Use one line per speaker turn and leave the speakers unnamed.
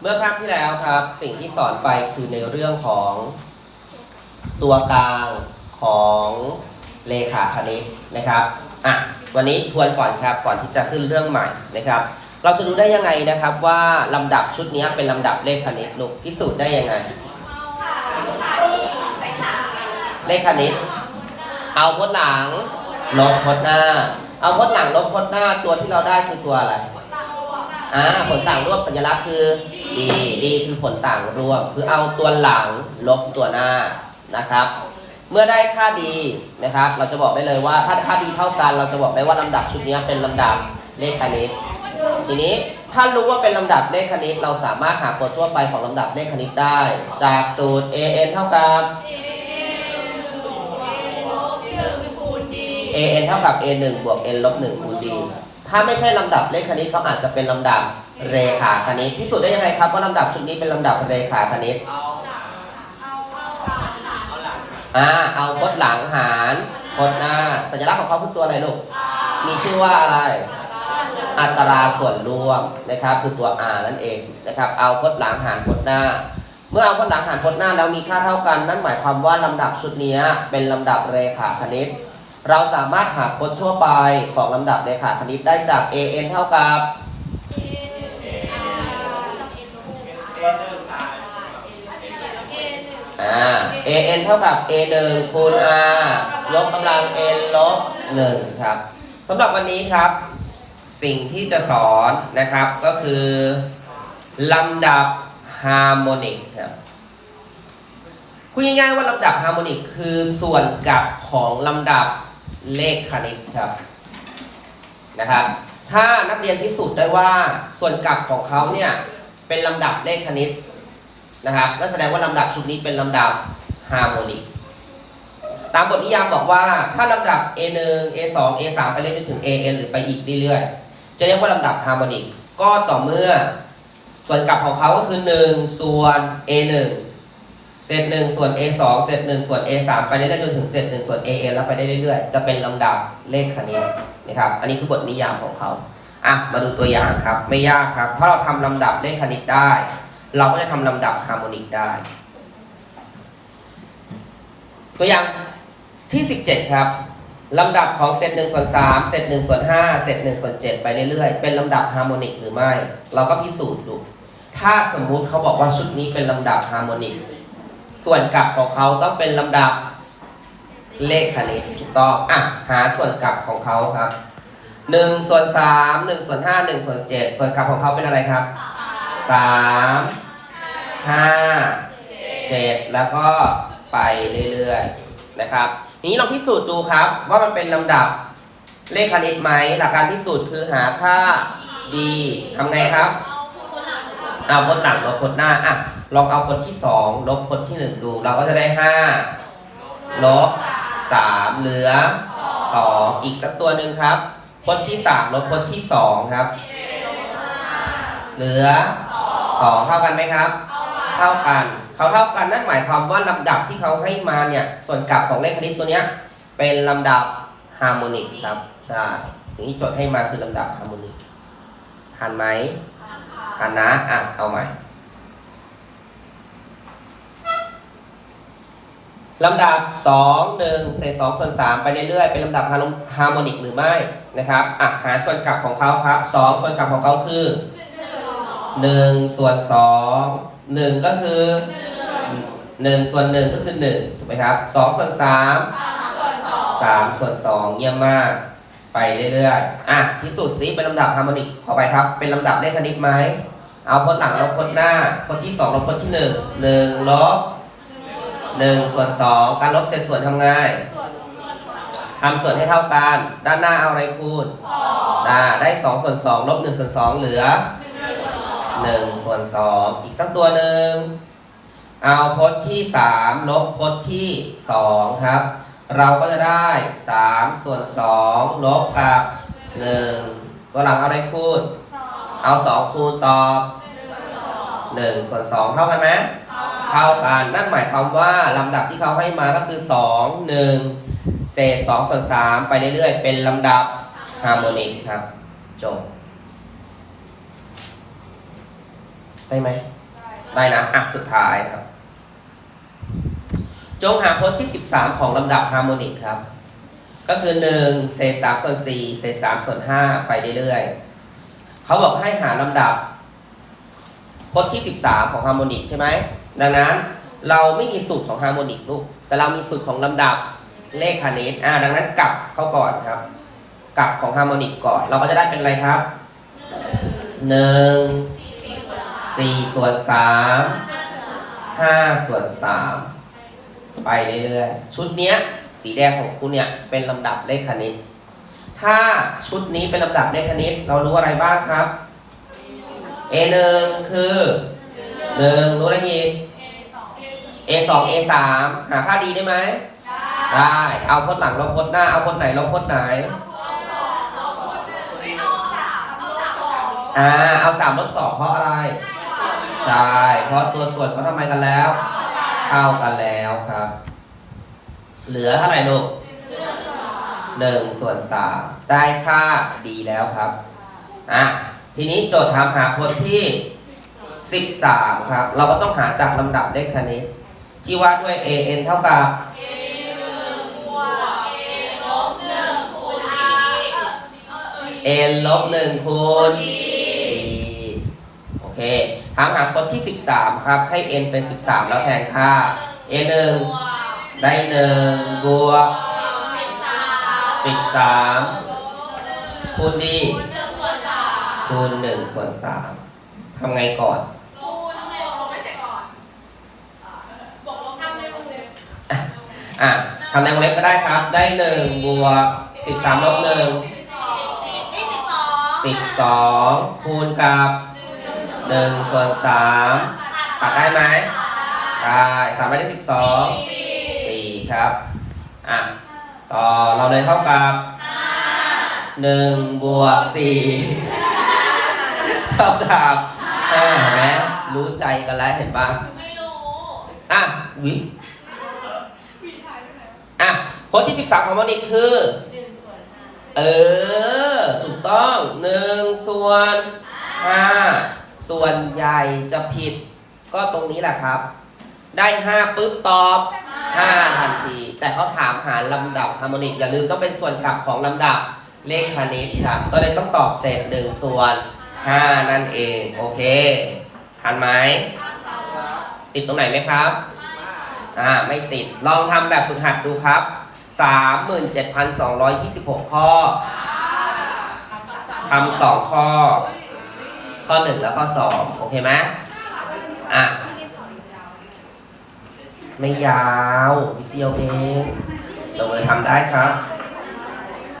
เมื่อครั้งที่แล้วครับ สิ่งที่สอนไปคือในเรื่องของตัวกลางของเลขาคณิตนะครับอะวันนี้ทวนก่อนครับก่อนที่จะขึ้นเรื่องใหม่นะครับ เราจะรู้ได้ยังไงนะครับว่าลำดับชุดนี้เป็นลำดับเลขคณิตลูกพิสูจน์ได้ยังไง เลขคณิต เอาพจน์หลังลบพจน์หน้า เอาพจน์หลังลบพจน์หน้าตัวที่เราได้คือตัวอะไร อ่าผลต่างร่วมสัญลักษณ์คือดีดีคือผลต่างร่วม คือเอาตัวหลังลบตัวหน้านะครับ เมื่อได้ค่าดีนะครับ เราจะบอกได้เลยว่าถ้าค่าดีเท่ากันเราจะบอกได้ว่าลำดับชุดนี้เป็นลำดับเลขคณิต ทีนี้ถ้ารู้ว่าเป็นลำดับเลขคณิต เราสามารถหาผลทั่วไปของลำดับเลขคณิตได้ จากสูตร an เท่ากับ an เท่ากับ a 1บวก n ลบ1คูณ d ถ้าไม่ใช่ลำดับเลขคณิตเขาอาจจะเป็นลำดับเรขาคณิตพิสูจน์ได้ยังไงครับว่าลำดับชุดนี้เป็นลำดับเรขาคณิตเอ่าเอาพจน์หลังหารพจน์หน้าสัญลักษณ์ของเขาคือตัวอะไรลูกมีชื่อว่าอะไรอัตราส่วนรวมนะครับคือตัว r นั่นเองนะครับเอาพจน์หลังหารพจน์หน้า เมื่อเอาพจน์หลังหารพจน์หน้าแล้วมีค่าเท่ากัน นั่นหมายความว่าลำดับชุดนี้เป็นลำดับเรขาคณิต เราสามารถหาพจน์ทั่วไปของลำดับเรขาคณิตได้จาก an เท่ากับ an เท่ากับ a 1คูณ r ยกกำลัง n ลบ1ครับสำหรับวันนี้ครับ สิ่งที่จะสอนนะครับก็คือลำดับฮาร์โมนิกครับพูดง่ายๆว่าลำดับฮาร์โมนิกคือส่วนกับของลำดับ เลขคณิตครับนะครับ ถ้านักเรียนพิสูจน์ได้ว่าส่วนกลับของเขาเนี่ยเป็นลำดับเลขคณิตนะครับนั่นแสดงว่าลำดับชุดนี้เป็นลำดับฮาร์โมนิกตามบทนิยามบอกว่าถ้าลำดับ A1 A2 A3 ไปเรื่อยจนถึง AN หรือไปอีกเรื่อยๆจะเรียกว่าลำดับฮาร์โมนิกก็ต่อเมื่อส่วนกลับของเขาก็คือ 1 ส่วน A1 เศษ1ส่วน A2 เศษ1ส่วน A3 ไปเรื่อยๆจนถึงเศษ1ส่วน AN แล้วไปได้เรื่อยๆ จะเป็นลำดับเลขคณิตนะครับ อันนี้คือบทนิยามของเขาอะมาดูตัวอย่างครับ ไม่ยากครับ ถ้าเราทำลำดับเลขคณิตได้ เราก็จะทำลำดับฮาร์โมนิกได้ ตัวอย่างที่ 17 ครับลำดับของเซต1ส่วน3เซต1ส่วน5เซต1ส่วน7ไปเรื่อยๆ เป็นลำดับฮาร์โมนิกหรือไม่ เราก็พิสูจน์ดู ถ้าสมมุติเขาบอกว่าชุดนี้เป็นลำดับฮาร์โมนิก ส่วนกลับของเขาต้องเป็นลำดับเลขคณิตถูกต้องอะหาส่วนกลับของเขาครับ1ส่วน3 1ส่วน5 1ส่วน7ส่วนกลับของเขาเป็นอะไรครับสามห้าเจ็ดแล้วก็ไปเรื่อยๆนะครับทีนี้ลองพิสูจน์ดูครับว่ามันเป็นลำดับเลขคณิตไหมหลักการพิสูจน์คือหาค่า d ทำไงครับ เอาพจน์หลังลบพจน์หน้าอะลองเอาพจน์ที่สองลบพจน์ที่หนึ่งดู เราก็จะได้ห้าลบสามเหลือสองอีกสักตัวหนึ่งครับพจน์ที่สามลบพจน์ที่สองครับ เหลือสองเท่ากันไหมครับ เท่ากันเขาเท่ากันนั่นหมายความว่าลำดับที่เขาให้มาเนี่ยส่วนกลับของเลขคณิตตัวเนี้ยเป็นลำดับฮาร์โมนิกครับใช่สิ่งที่โจทย์ให้มาคือลำดับฮาร์โมนิกทันไหม ทันนะอะเอาใหม่ลำดับ 2 1เศษ2ส่วน3ไปเรื่อยๆ เป็นลำดับฮาร์โมนิกหรือไม่นะครับอะหาส่วนกลับของเขาครับ 2 ส่วนกลับของเขาคือหนึ่งส่วนสองหนึ่งก็คือหนึ่งส่วนหนึ่งก็คือหนึ่งถูกไหมครับสองส่วนสามสามส่วนสองเยี่ยมมาก ไปเรื่อยๆ อะพิสูจน์ซิเป็นลำดับฮาร์โมนิกขอไปครับ เป็นลำดับเลขคณิตไหม เอาพจน์หลังลบพจน์หน้าพจน์ที่สองลบพจน์ที่หนึ่งหนึ่งลบหนึ่งส่วนสองการลบเศษส่วนทำง่ายทำส่วนให้เท่ากัน ด้านหน้าเอาอะไรคูณอ่าได้สองส่วนสองลบหนึ่งส่วนสองเหลือหนึ่งส่วนสองอีกสักตัวหนึ่งเอาพจน์ที่สามลบพจน์ที่สองครับ เราก็จะได้สามส่วนสองลบกับหนึ่งตัวหลังเอาอะไรคูณ เอาสองคูณตอบหนึ่งส่วนสองเท่ากันไหมเท่ากัน นั่นหมายความว่าลำดับที่เขาให้มาก็คือสองหนึ่งเศษสองส่วนสามไปเรื่อยๆ เป็นลำดับฮาร์โมนิกครับ จบ ได้ไหม ได้นะ อะ สุดท้ายครับ จงหาพจน์ที่ 13 ของลำดับฮาร์โมนิกครับ ก็คือ 1 เศษ3ส่วน4เศษ3ส่วน5ไปเรื่อยๆเขาบอกให้หาลำดับพจน์ที่ 13 ของฮาร์โมนิกใช่ไหม ดังนั้นเราไม่มีสูตรของฮาร์โมนิกลูก แต่เรามีสูตรของลำดับเลขคณิตอ่าดังนั้นกลับเข้าก่อนครับ กลับของฮาร์โมนิกก่อน เราก็จะได้เป็นอะไรครับ 1 4ส่วน3 5ส่วน3 ไปเรื่อยๆชุดเนี้ยสีแดงของคุณเนี่ยเป็นลำดับเลขคณิต ถ้าชุดนี้เป็นลำดับเลขคณิต เรารู้อะไรบ้างครับ A 1คือ1รู้อะไรอี A 2 A 3หาค่าดีได้ไหมได้ เอาพจน์หลังลบพจน์หน้า เอาพจน์ไหนลบพจน์ไหนอ่าเอา3ลบ2เพราะอะไรใช่เพราะตัวส่วนเขาทำไมกันแล้ว เท่ากันแล้วครับ เหลือเท่าไหร่ลูกหนึ่งส่วนสามได้ค่าดีแล้วครับอะทีนี้โจทย์ถามหาพจน์ที่ 13 ครับ เราก็ต้องหาจากลำดับเลขคณิตที่ว่าด้วย a n เท่ากับ n ลบ1คูณ b โอเค ถามหาพจน์ที่ 13 ครับ ให้ n เป็น 13 แล้วแทนค่า a 1ได้1บวก13คูณ d คูณ1ส่วน3ทำไงก่อน อะทำในวงเล็บก็ได้ครับ ได้1บวก13ลบ1 12คูณกับ 1ส่วน3ตัดได้ไหมได้สามไปได้12 4ครับอะต่อเราเลยเท่ากับ1บวก4เท่ากับ5เห็นไหมรู้ใจกันแล้วเห็นป่ะอะวิอะพจน์ที่ 13 ของมันอีกคือเออ ถูกต้องหนึ่งส่วนห้า ส่วนใหญ่จะผิดก็ตรงนี้แหละครับ ได้ห้าปุ๊บตอบห้าทันที แต่เขาถามหาลำดับฮาร์โมนิกอย่าลืมต้องเป็นส่วนกลับของลำดับเลขคณิตครับก็เลยต้องตอบเศษหนึ่งส่วนห้านั่นเอง โอเคทันไหมติดตรงไหนไหมครับอ่าไม่ติดลองทำแบบฝึกหัดดูครับ 37,226 ข้อทำสองข้อ ข้อหนึ่งแล้วข้อสองโอเคไหมอะ ไม่ยาวนิดเดียวเองลงเลยทำได้ครับ